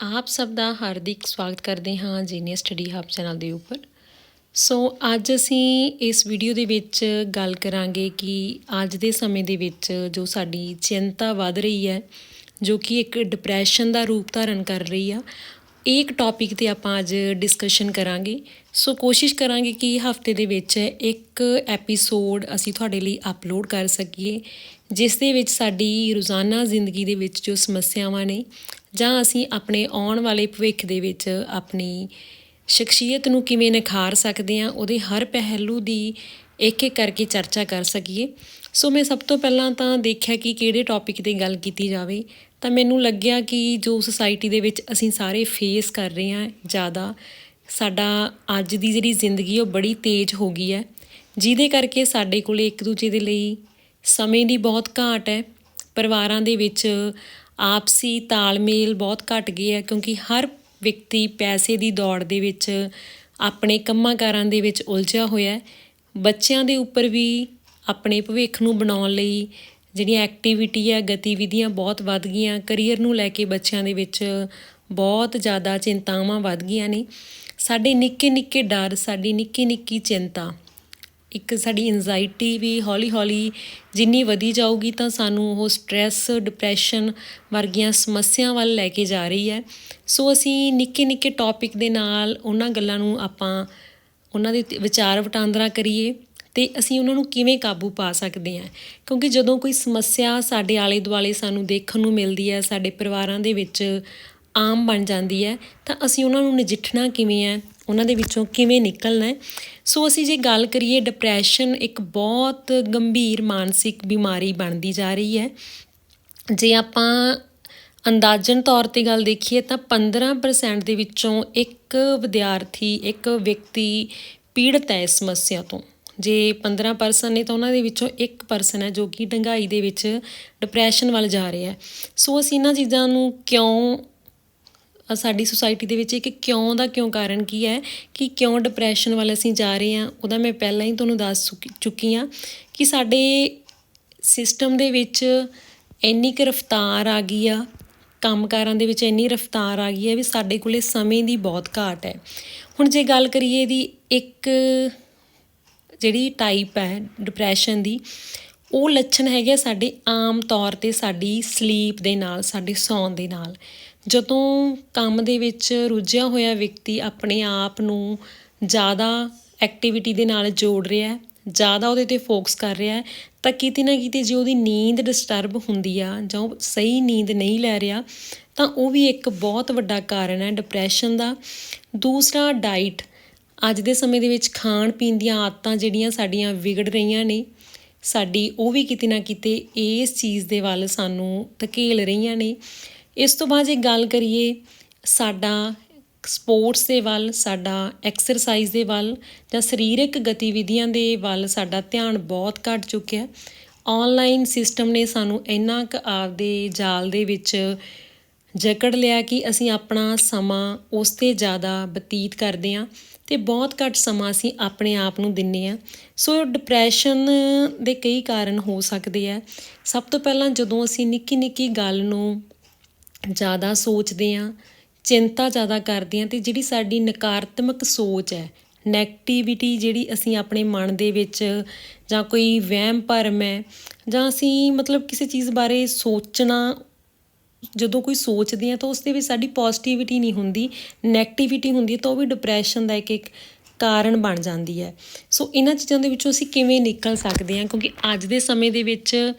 ਆਪ ਸਭ ਦਾ ਹਾਰਦਿਕ ਸਵਾਗਤ ਕਰਦੇ ਹਾਂ ਜੀਨੀਅਰ ਸਟੱਡੀ ਹੱਬ ਚੈਨਲ ਦੇ ਉੱਪਰ। ਸੋ ਅੱਜ ਅਸੀਂ ਇਸ ਵੀਡੀਓ ਦੇ ਵਿੱਚ ਗੱਲ ਕਰਾਂਗੇ ਕਿ ਅੱਜ ਦੇ ਸਮੇਂ ਦੇ ਵਿੱਚ ਜੋ ਸਾਡੀ ਚਿੰਤਾ ਵੱਧ ਰਹੀ ਹੈ, ਜੋ ਕਿ ਇੱਕ ਡਿਪਰੈਸ਼ਨ ਦਾ ਰੂਪ ਧਾਰਨ ਕਰ ਰਹੀ ਆ, ਇਹ ਇੱਕ ਟੌਪਿਕ ਤੇ ਆਪਾਂ ਅੱਜ ਡਿਸਕਸ਼ਨ ਕਰਾਂਗੇ। ਸੋ ਕੋਸ਼ਿਸ਼ ਕਰਾਂਗੇ ਕਿ ਹਫ਼ਤੇ ਦੇ ਵਿੱਚ ਇੱਕ ਐਪੀਸੋਡ ਅਸੀਂ ਤੁਹਾਡੇ ਲਈ ਅਪਲੋਡ ਕਰ ਸਕੀਏ, ਜਿਸ ਦੇ ਵਿੱਚ ਸਾਡੀ ਰੋਜ਼ਾਨਾ ਜ਼ਿੰਦਗੀ ਦੇ ਵਿੱਚ ਜੋ ਸਮੱਸਿਆਵਾਂ ਨੇ ਜਾਂ ਅਸੀਂ ਆਪਣੇ ਆਉਣ ਵਾਲੇ ਭਵਿੱਖ ਦੇ ਵਿੱਚ ਆਪਣੀ ਸ਼ਖਸੀਅਤ ਨੂੰ ਕਿਵੇਂ ਨਿਖਾਰ ਸਕਦੇ ਹਾਂ, ਉਹਦੇ ਹਰ ਪਹਿਲੂ ਦੀ ਇੱਕ ਇੱਕ ਕਰਕੇ ਚਰਚਾ ਕਰ ਸਕੀਏ। ਸੋ ਮੈਂ ਸਭ ਤੋਂ ਪਹਿਲਾਂ ਤਾਂ ਦੇਖਿਆ ਕਿ ਕਿਹੜੇ ਟੌਪਿਕ ਤੇ ਗੱਲ ਕੀਤੀ ਜਾਵੇ, ਤਾਂ ਮੈਨੂੰ ਲੱਗਿਆ ਕਿ ਜੋ ਸੁਸਾਇਟੀ ਦੇ ਵਿੱਚ ਅਸੀਂ ਸਾਰੇ ਫੇਸ ਕਰ ਰਹੇ ਹਾਂ ਜ਼ਿਆਦਾ, ਸਾਡਾ ਅੱਜ ਦੀ ਜਿਹੜੀ ਜ਼ਿੰਦਗੀ ਉਹ ਬੜੀ ਤੇਜ਼ ਹੋ ਗਈ ਹੈ। ਜਿਹਦੇ ਕਰਕੇ ਸਾਡੇ ਕੋਲੇ ਇੱਕ ਦੂਜੇ ਦੇ ਲਈ ਸਮੇਂ ਦੀ ਬਹੁਤ ਘਾਟ ਹੈ। ਪਰਿਵਾਰਾਂ ਦੇ ਵਿੱਚ ਆਪਸੀ ਤਾਲਮੇਲ ਬਹੁਤ ਘਟ ਗਿਆ ਹੈ ਕਿਉਂਕਿ ਹਰ ਵਿਅਕਤੀ ਪੈਸੇ ਦੀ ਦੌੜ ਦੇ ਵਿੱਚ, ਆਪਣੇ ਕੰਮਾਂ ਕਾਰਾਂ ਦੇ ਵਿੱਚ ਉਲਝਿਆ ਹੋਇਆ ਹੈ। ਬੱਚਿਆਂ ਦੇ ਉੱਪਰ ਵੀ ਆਪਣੇ ਭਵਿੱਖ ਨੂੰ ਬਣਾਉਣ ਲਈ ਜਿਹੜੀਆਂ ਐਕਟੀਵਿਟੀ ਆ, ਗਤੀਵਿਧੀਆਂ ਬਹੁਤ ਵੱਧ ਗਈਆਂ। ਕਰੀਅਰ ਨੂੰ ਲੈ ਕੇ ਬੱਚਿਆਂ ਦੇ ਵਿੱਚ ਬਹੁਤ ਜ਼ਿਆਦਾ ਚਿੰਤਾਵਾਂ ਵੱਧ ਗਈਆਂ ਨੇ। ਸਾਡੇ ਨਿੱਕੇ ਨਿੱਕੇ ਡਰ, ਸਾਡੀ ਨਿੱਕੀ ਨਿੱਕੀ ਚਿੰਤਾ ਇੱਕ ਸਾਡੀ ਇੰਜਾਇਟੀ ਵੀ ਹੌਲੀ ਹੌਲੀ ਜਿੰਨੀ ਵਧੀ ਜਾਊਗੀ ਤਾਂ ਸਾਨੂੰ ਉਹ ਸਟ੍ਰੈਸ ਡਿਪਰੈਸ਼ਨ ਵਰਗੀਆਂ ਸਮੱਸਿਆ ਵੱਲ ਲੈ ਕੇ ਜਾ ਰਹੀ ਹੈ। ਸੋ ਅਸੀਂ ਨਿੱਕੇ ਨਿੱਕੇ ਟੌਪਿਕ ਦੇ ਨਾਲ ਉਹਨਾਂ ਗੱਲਾਂ ਨੂੰ ਆਪਾਂ ਉਹਨਾਂ ਦੇ ਵਿਚਾਰ ਵਟਾਂਦਰਾ ਕਰੀਏ ਤੇ ਅਸੀਂ ਉਹਨਾਂ ਨੂੰ ਕਿਵੇਂ ਕਾਬੂ ਪਾ ਸਕਦੇ ਹਾਂ। ਕਿਉਂਕਿ ਜਦੋਂ ਕੋਈ ਸਮੱਸਿਆ ਸਾਡੇ ਆਲੇ ਦੁਆਲੇ ਸਾਨੂੰ ਦੇਖਣ ਨੂੰ ਮਿਲਦੀ ਹੈ, ਸਾਡੇ ਪਰਿਵਾਰਾਂ ਦੇ ਵਿੱਚ ਆਮ ਬਣ ਜਾਂਦੀ ਹੈ, ਤਾਂ ਅਸੀਂ ਉਹਨਾਂ ਨੂੰ ਨਜਿੱਠਣਾ ਕਿਵੇਂ ਹੈ? ਉਹਨਾਂ ਦੇ ਵਿੱਚੋਂ ਕਿਵੇਂ ਨਿਕਲਣਾ ਹੈ। ਸੋ ਅਸੀਂ ਜੇ ਗੱਲ ਕਰੀਏ ਡਿਪਰੈਸ਼ਨ ਇੱਕ ਬਹੁਤ ਗੰਭੀਰ ਮਾਨਸਿਕ ਬਿਮਾਰੀ ਬਣਦੀ ਜਾ ਰਹੀ ਹੈ। ਜੇ ਆਪਾਂ ਅੰਦਾਜ਼ਨ ਤੌਰ ਤੇ ਗੱਲ ਦੇਖੀਏ ਤਾਂ 15% ਦੇ ਵਿੱਚੋਂ ਇੱਕ ਵਿਦਿਆਰਥੀ, ਇੱਕ ਵਿਅਕਤੀ ਪੀੜਤ ਹੈ ਇਸ ਸਮੱਸਿਆ ਤੋਂ। ਜੇ 15% ਨੇ ਤਾਂ ਉਹਨਾਂ ਦੇ ਵਿੱਚੋਂ ਇੱਕ ਪਰਸਨ ਹੈ ਜੋ ਕਿ ਡੰਗਾਈ ਦੇ ਵਿੱਚ ਡਿਪਰੈਸ਼ਨ ਵੱਲ ਜਾ ਰਿਹਾ ਹੈ। ਸੋ ਅਸੀਂ ਇਹਨਾਂ ਚੀਜ਼ਾਂ ਨੂੰ ਕਿਉਂ ਸਾਡੀ ਸੁਸਾਇਟੀ ਦੇ ਵਿੱਚ ਇੱਕ ਕਿਉਂ ਦਾ ਕਿਉਂ ਕਾਰਨ ਕੀ ਹੈ ਕਿ ਕਿਉਂ ਡਿਪਰੈਸ਼ਨ ਵੱਲ ਅਸੀਂ ਜਾ ਰਹੇ ਹਾਂ, ਉਹਦਾ ਮੈਂ ਪਹਿਲਾਂ ਹੀ ਤੁਹਾਨੂੰ ਦੱਸ ਚੁੱਕੀ- ਚੁੱਕੀ ਹਾਂ ਕਿ ਸਾਡੇ ਸਿਸਟਮ ਦੇ ਵਿੱਚ ਇੰਨੀ ਕੁ ਰਫਤਾਰ ਆ ਗਈ ਆ, ਕੰਮਕਾਰਾਂ ਦੇ ਵਿੱਚ ਇੰਨੀ ਰਫਤਾਰ ਆ ਗਈ ਹੈ ਵੀ ਸਾਡੇ ਕੋਲੇ ਸਮੇਂ ਦੀ ਬਹੁਤ ਘਾਟ ਹੈ। ਹੁਣ ਜੇ ਗੱਲ ਕਰੀਏ ਦੀ ਇੱਕ ਜਿਹੜੀ ਟਾਈਪ ਹੈ ਡਿਪਰੈਸ਼ਨ ਦੀ ਉਹ ਲੱਛਣ ਹੈਗੇ ਆ ਸਾਡੇ ਆਮ ਤੌਰ ਤੇ ਸਾਡੀ ਸਲੀਪ ਦੇ ਨਾਲ, ਸਾਡੇ ਸੌਣ ਦੇ ਨਾਲ। ਜਦੋਂ ਕੰਮ ਦੇ ਵਿੱਚ ਰੁੱਝਿਆ ਹੋਇਆ ਵਿਅਕਤੀ ਆਪਣੇ ਆਪ ਨੂੰ ਜ਼ਿਆਦਾ ਐਕਟੀਵਿਟੀ ਦੇ ਨਾਲ ਜੋੜ ਰਿਹਾ ਹੈ, ਜ਼ਿਆਦਾ ਉਹਦੇ ਤੇ ਫੋਕਸ ਕਰ ਰਿਹਾ ਹੈ, ਤਾਂ ਕਿਤੇ ਨਾ ਕਿਤੇ ਜੇ ਉਹਦੀ ਨੀਂਦ ਡਿਸਟਰਬ ਹੁੰਦੀ ਆ ਜਾਂ ਉਹ ਸਹੀ ਨੀਂਦ ਨਹੀਂ ਲੈ ਰਿਹਾ, ਤਾਂ ਉਹ ਵੀ ਇੱਕ ਬਹੁਤ ਵੱਡਾ ਕਾਰਨ ਹੈ ਡਿਪਰੈਸ਼ਨ ਦਾ। ਦੂਸਰਾ ਡਾਈਟ ਅੱਜ ਦੇ ਸਮੇਂ ਦੇ ਵਿੱਚ ਖਾਣ ਪੀਣ ਦੀਆਂ ਆਦਤਾਂ ਜਿਹੜੀਆਂ ਸਾਡੀਆਂ ਵਿਗੜ ਰਹੀਆਂ ਨੇ ਸਾਡੀ ਉਹ ਵੀ ਕਿਤੇ ਨਾ ਕਿਤੇ ਇਸ ਚੀਜ਼ ਦੇ ਵੱਲ ਸਾਨੂੰ ਧਕੇਲ ਰਹੀਆਂ ਨੇ। ਇਸ ਤੋਂ ਬਾਅਦ ਜੇ ਗੱਲ ਕਰੀਏ ਸਾਡਾ ਸਪੋਰਟਸ ਦੇ ਵੱਲ, ਸਾਡਾ ਐਕਸਰਸਾਈਜ਼ ਦੇ ਵੱਲ ਜਾਂ ਸਰੀਰਕ ਗਤੀਵਿਧੀਆਂ ਦੇ ਵੱਲ ਸਾਡਾ ਧਿਆਨ ਬਹੁਤ ਘਟ ਚੁੱਕਿਆ। ਆਨਲਾਈਨ ਸਿਸਟਮ ਨੇ ਸਾਨੂੰ ਇੰਨਾ ਕੁ ਆਪਦੇ ਜਾਲ ਦੇ ਵਿੱਚ ਜਕੜ ਲਿਆ ਕਿ ਅਸੀਂ ਆਪਣਾ ਸਮਾਂ ਉਸ ਤੇ ਜ਼ਿਆਦਾ ਬਤੀਤ ਕਰਦੇ ਹਾਂ। ਤੇ ਬਹੁਤ ਘੱਟ ਸਮਾਂ ਅਸੀਂ ਆਪਣੇ ਆਪ ਨੂੰ ਦਿੰਨੇ ਆ ਸੋ ਡਿਪਰੈਸ਼ਨ ਦੇ ਕਈ ਕਾਰਨ ਹੋ ਸਕਦੇ ਆ। ਸਭ ਤੋਂ ਪਹਿਲਾਂ ਜਦੋਂ ਅਸੀਂ ਨਿੱਕੀ ਨਿੱਕੀ ਗੱਲ ਨੂੰ ਜ਼ਿਆਦਾ ਸੋਚਦੇ ਆ ਚਿੰਤਾ ਜ਼ਿਆਦਾ ਕਰਦੇ ਆ ਤੇ ਜਿਹੜੀ ਸਾਡੀ ਨਕਾਰਾਤਮਕ ਸੋਚ ਹੈ ਨੈਗੇਟਿਵਿਟੀ ਜਿਹੜੀ ਅਸੀਂ ਆਪਣੇ ਮਨ ਦੇ ਵਿੱਚ ਜਾਂ ਕੋਈ ਵਹਿਮ ਭਰਮ ਹੈ ਜਾਂ ਅਸੀਂ ਮਤਲਬ ਕਿਸੇ ਚੀਜ਼ ਬਾਰੇ ਸੋਚਣਾ ਜਦੋਂ ਕੋਈ ਸੋਚਦੇ ਆ ਤਾਂ ਉਸ ਦੇ ਵਿੱਚ ਸਾਡੀ ਪੋਜ਼ਿਟਿਵਿਟੀ ਨਹੀਂ ਹੁੰਦੀ ਨੈਗੇਟਿਵਿਟੀ ਹੁੰਦੀ ਹੈ ਤਾਂ ਉਹ ਵੀ ਡਿਪਰੈਸ਼ਨ ਦਾ ਇੱਕ ਇੱਕ ਕਾਰਨ ਬਣ ਜਾਂਦੀ ਹੈ। ਸੋ ਇਹਨਾਂ ਚੀਜ਼ਾਂ ਦੇ ਵਿੱਚੋਂ ਅਸੀਂ ਕਿਵੇਂ ਨਿਕਲ ਸਕਦੇ ਹਾਂ? ਕਿਉਂਕਿ ਅੱਜ ਦੇ ਸਮੇਂ ਦੇ ਵਿੱਚ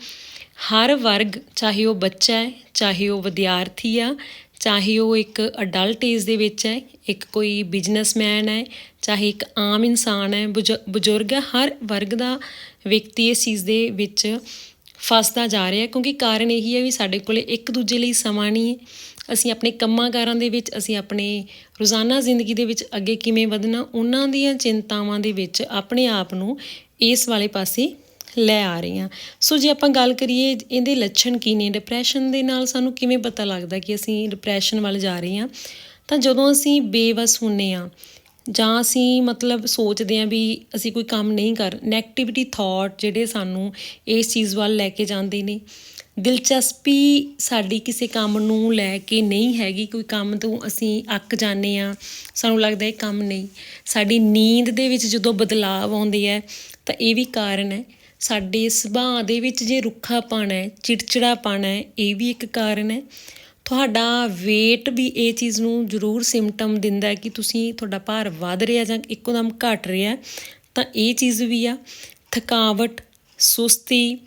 ਹਰ ਵਰਗ, ਚਾਹੇ ਉਹ ਬੱਚਾ ਹੈ, ਚਾਹੇ ਉਹ ਵਿਦਿਆਰਥੀ ਆ, ਚਾਹੇ ਉਹ ਇੱਕ ਅਡਲਟ ਏਜ ਦੇ ਵਿੱਚ ਹੈ, ਇੱਕ ਕੋਈ ਬਿਜ਼ਨਸਮੈਨ ਹੈ, ਚਾਹੇ ਇੱਕ ਆਮ ਇਨਸਾਨ ਹੈ, ਬਜ਼ੁ- ਬਜ਼ੁਰਗ ਹੈ, ਹਰ ਵਰਗ ਦਾ ਵਿਅਕਤੀ ਇਸ ਚੀਜ਼ ਦੇ ਵਿੱਚ ਫਸਦਾ ਜਾ ਰਿਹਾ ਕਿਉਂਕਿ ਕਾਰਨ ਇਹੀ ਹੈ ਵੀ ਸਾਡੇ ਕੋਲੇ ਇੱਕ ਦੂਜੇ ਲਈ ਸਮਾਂ ਨਹੀਂ ਹੈ। ਅਸੀਂ ਆਪਣੇ ਕੰਮਾਂ ਕਾਰਾਂ ਦੇ ਵਿੱਚ, ਅਸੀਂ ਆਪਣੇ ਰੋਜ਼ਾਨਾ ਜ਼ਿੰਦਗੀ ਦੇ ਵਿੱਚ ਅੱਗੇ ਕਿਵੇਂ ਵਧਣਾ, ਉਹਨਾਂ ਦੀਆਂ ਚਿੰਤਾਵਾਂ ਦੇ ਵਿੱਚ ਆਪਣੇ ਆਪ ਨੂੰ ਇਸ ਵਾਲੇ ਪਾਸੇ ਲੈ ਆ ਰਹੇ ਹਾਂ। ਸੋ ਜੇ ਆਪਾਂ ਗੱਲ ਕਰੀਏ, ਇਹਦੇ ਲੱਛਣ ਕੀ ਨੇ? ਡਿਪਰੈਸ਼ਨ ਦੇ ਨਾਲ ਸਾਨੂੰ ਕਿਵੇਂ ਪਤਾ ਲੱਗਦਾ ਕਿ ਅਸੀਂ ਡਿਪਰੈਸ਼ਨ ਵੱਲ ਜਾ ਰਹੇ ਹਾਂ? ਤਾਂ ਜਦੋਂ ਅਸੀਂ ਬੇਵਸ ਹੁੰਨੇ ਆ ਜਾਂ ਅਸੀਂ ਮਤਲਬ ਸੋਚਦੇ ਹਾਂ ਵੀ ਅਸੀਂ ਕੋਈ ਕੰਮ ਨਹੀਂ ਕਰ ਨੈਗੇਟਿਵਿਟੀ ਥਾਟ ਜਿਹੜੇ ਸਾਨੂੰ ਇਸ ਚੀਜ਼ ਵੱਲ ਲੈ ਕੇ ਜਾਂਦੇ ਨੇ। ਦਿਲਚਸਪੀ ਸਾਡੀ ਕਿਸੇ ਕੰਮ ਨੂੰ ਲੈ ਕੇ ਨਹੀਂ ਹੈਗੀ, ਕੋਈ ਕੰਮ ਤੋਂ ਅਸੀਂ ਅੱਕ ਜਾਂਦੇ ਆ ਸਾਨੂੰ ਲੱਗਦਾ ਇਹ ਕੰਮ ਨਹੀਂ। ਸਾਡੀ ਨੀਂਦ ਦੇ ਵਿੱਚ ਜਦੋਂ ਬਦਲਾਵ ਆਉਂਦੇ ਹੈ ਤਾਂ ਇਹ ਵੀ ਕਾਰਨ ਹੈ। ਸਾਡੇ ਸੁਭਾਅ ਦੇ ਵਿੱਚ ਜੇ ਰੁੱਖਾਪਣ ਹੈ ਚਿੜਚਿੜਾਪਣ ਹੈ, ਇਹ ਵੀ ਇੱਕ ਕਾਰਨ ਹੈ। ਤੁਹਾਡਾ weight ਵੀ ਇਹ ਚੀਜ਼ ਨੂੰ ਜ਼ਰੂਰ ਸਿੰਪਟਮ ਦਿੰਦਾ ਹੈ ਕਿ ਤੁਸੀਂ ਤੁਹਾਡਾ ਭਾਰ ਵੱਧ ਰਿਹਾ ਜਾਂ ਇੱਕੋਦਮ ਘਟ ਰਿਹਾ ਤਾਂ ਇਹ ਚੀਜ਼ ਵੀ ਆ। ਥਕਾਵਟ, ਸੁਸਤੀ,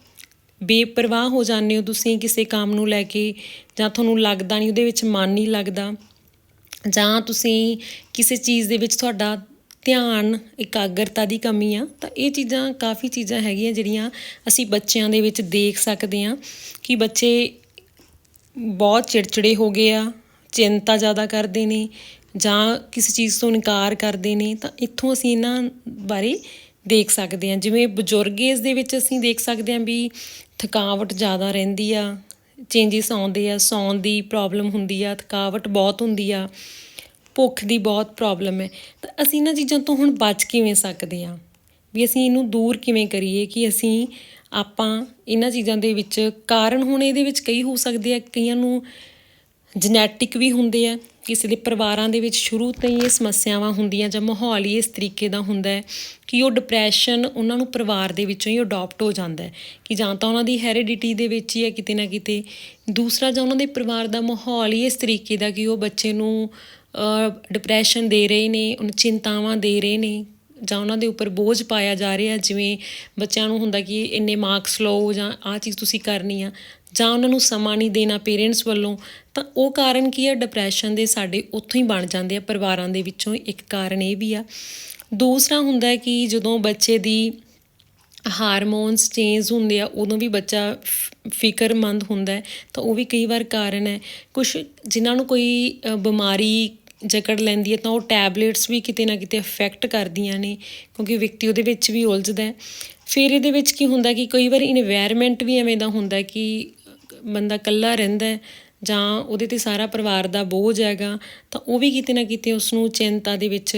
ਬੇਪਰਵਾਹ ਹੋ ਜਾਂਦੇ ਹੋ ਤੁਸੀਂ ਕਿਸੇ ਕੰਮ ਨੂੰ ਲੈ ਕੇ ਜਾਂ ਤੁਹਾਨੂੰ ਲੱਗਦਾ ਨਹੀਂ, ਉਹਦੇ ਵਿੱਚ ਮਨ ਨਹੀਂ ਲੱਗਦਾ। ਜਾਂ ਤੁਸੀਂ ਕਿਸੇ ਚੀਜ਼ ਦੇ ਵਿੱਚ ਤੁਹਾਡਾ ਧਿਆਨ, ਇਕਾਗਰਤਾ ਦੀ ਕਮੀ ਆ, ਤਾਂ ਇਹ ਚੀਜ਼ਾਂ ਕਾਫੀ ਚੀਜ਼ਾਂ ਹੈਗੀਆਂ ਜਿਹੜੀਆਂ ਅਸੀਂ ਬੱਚਿਆਂ ਦੇ ਵਿੱਚ ਦੇਖ ਸਕਦੇ ਹਾਂ ਕਿ ਬੱਚੇ ਬਹੁਤ ਚਿੜਚਿੜੇ ਹੋ ਗਏ ਆ, ਚਿੰਤਾ ਜ਼ਿਆਦਾ ਕਰਦੇ ਨੇ ਜਾਂ ਕਿਸੇ ਚੀਜ਼ ਤੋਂ ਇਨਕਾਰ ਕਰਦੇ ਨੇ, ਤਾਂ ਇੱਥੋਂ ਅਸੀਂ ਇਹਨਾਂ ਬਾਰੇ ਦੇਖ ਸਕਦੇ ਹਾਂ। ਜਿਵੇਂ ਬਜ਼ੁਰਗ ਏਜ ਦੇ ਵਿੱਚ ਅਸੀਂ ਦੇਖ ਸਕਦੇ ਹਾਂ ਵੀ ਥਕਾਵਟ ਜ਼ਿਆਦਾ ਰਹਿੰਦੀ ਆ ਚੇਂਜਸ ਆਉਂਦੇ ਆ, ਸੌਣ ਦੀ ਪ੍ਰੋਬਲਮ ਹੁੰਦੀ ਆ, ਥਕਾਵਟ ਬਹੁਤ ਹੁੰਦੀ ਆ, ਭੁੱਖ ਦੀ ਬਹੁਤ ਪ੍ਰੋਬਲਮ ਹੈ। ਤਾਂ ਅਸੀਂ ਇਹਨਾਂ ਚੀਜ਼ਾਂ ਤੋਂ ਹੁਣ ਬਚ ਕਿਵੇਂ ਸਕਦੇ ਹਾਂ? ਵੀ ਅਸੀਂ ਇਹਨੂੰ ਦੂਰ ਕਿਵੇਂ ਕਰੀਏ ਕਿ ਅਸੀਂ ਆਪਾਂ ਇਹਨਾਂ ਚੀਜ਼ਾਂ ਦੇ ਵਿੱਚ ਕਾਰਨ ਹੁਣ ਇਹਦੇ ਵਿੱਚ ਕਈ ਹੋ ਸਕਦੇ ਆ, ਕਈਆਂ ਨੂੰ ਜੈਨੇਟਿਕ ਵੀ ਹੁੰਦੇ ਆ, ਕਿਸੇ ਦੇ ਪਰਿਵਾਰਾਂ ਦੇ ਵਿੱਚ ਸ਼ੁਰੂ ਤੋਂ ਹੀ ਇਹ ਸਮੱਸਿਆਵਾਂ ਹੁੰਦੀਆਂ ਜਾਂ ਮਾਹੌਲ ਹੀ ਇਸ ਤਰੀਕੇ ਦਾ ਹੁੰਦਾ ਹੈ ਕਿ ਉਹ ਡਿਪਰੈਸ਼ਨ ਉਹਨਾਂ ਨੂੰ ਪਰਿਵਾਰ ਦੇ ਵਿੱਚੋਂ ਹੀ ਅਡਾਪਟ ਹੋ ਜਾਂਦਾ ਹੈ ਕਿ ਜਾਂ ਤਾਂ ਉਹਨਾਂ ਦੀ ਹੈਰੀਡਿਟੀ ਦੇ ਵਿੱਚ ਹੀ ਹੈ ਕਿਤੇ ਨਾ ਕਿਤੇ, ਦੂਸਰਾ ਜਾਂ ਉਹਨਾਂ ਦੇ ਪਰਿਵਾਰ ਦਾ ਮਾਹੌਲ ਹੀ ਇਸ ਤਰੀਕੇ ਦਾ ਕਿ ਉਹ ਬੱਚੇ ਨੂੰ ਡਿਪਰੈਸ਼ਨ ਦੇ ਰਹੇ ਨੇ, ਉਹਨੂੰ ਚਿੰਤਾਵਾਂ ਦੇ ਰਹੇ ਨੇ। ਜਾਂ ਉਹਨਾਂ ਦੇ ਉੱਪਰ ਬੋਝ ਪਾਇਆ ਜਾ ਰਿਹਾ, ਜਿਵੇਂ ਬੱਚਿਆਂ ਨੂੰ ਹੁੰਦਾ ਕਿ ਇੰਨੇ ਮਾਰਕਸ ਲਓ ਜਾਂ ਆਹ ਚੀਜ਼ ਤੁਸੀਂ ਕਰਨੀ ਆ, ਜਾਂ ਉਹਨਾਂ ਨੂੰ ਸਮਾਂ ਨਹੀਂ ਦੇਣਾ ਪੇਰੈਂਟਸ ਵੱਲੋਂ, ਤਾਂ ਉਹ ਕਾਰਨ ਕੀ ਹੈ ਡਿਪਰੈਸ਼ਨ ਦੇ ਸਾਡੇ ਉੱਥੋਂ ਹੀ ਬਣ ਜਾਂਦੇ ਆ, ਪਰਿਵਾਰਾਂ ਦੇ ਵਿੱਚੋਂ ਇੱਕ ਕਾਰਨ ਇਹ ਵੀ ਆ। ਦੂਸਰਾ ਹੁੰਦਾ ਹੈ ਕਿ ਜਦੋਂ ਬੱਚੇ ਦੀ ਹਾਰਮੋਨਸ ਚੇਂਜ ਹੁੰਦੇ ਆ, ਉਦੋਂ ਵੀ ਬੱਚਾ ਫ- ਫਿਕਰਮੰਦ ਹੁੰਦਾ ਤਾਂ ਉਹ ਵੀ ਕਈ ਵਾਰ ਕਾਰਨ ਹੈ। ਕੁਝ ਜਿਨ੍ਹਾਂ ਨੂੰ ਕੋਈ ਬਿਮਾਰੀ ਜਕੜ ਲੈਂਦੀ ਹੈ, ਤਾਂ ਉਹ ਟੈਬਲੇਟਸ ਵੀ ਕਿਤੇ ਨਾ ਕਿਤੇ ਅਫੈਕਟ ਕਰਦੀਆਂ ਨੇ, ਕਿਉਂਕਿ ਵਿਅਕਤੀ ਉਹਦੇ ਵਿੱਚ ਵੀ ਉਲਝਦਾ ਹੈ। ਫਿਰ ਇਹਦੇ ਵਿੱਚ ਕੀ ਹੁੰਦਾ ਕਿ ਕਈ ਵਾਰ ਇਨਵਾਇਰਨਮੈਂਟ ਵੀ ਐਵੇਂ ਦਾ ਹੁੰਦਾ ਕਿ ਬੰਦਾ ਇਕੱਲਾ ਰਹਿੰਦਾ ਹੈ ਜਾਂ ਉਹਦੇ ਤੇ ਸਾਰਾ ਪਰਿਵਾਰ ਦਾ ਬੋਝ ਹੈਗਾ, ਤਾਂ ਉਹ ਵੀ ਕਿਤੇ ਨਾ ਕਿਤੇ ਉਸ ਨੂੰ ਚਿੰਤਾ ਦੇ ਵਿੱਚ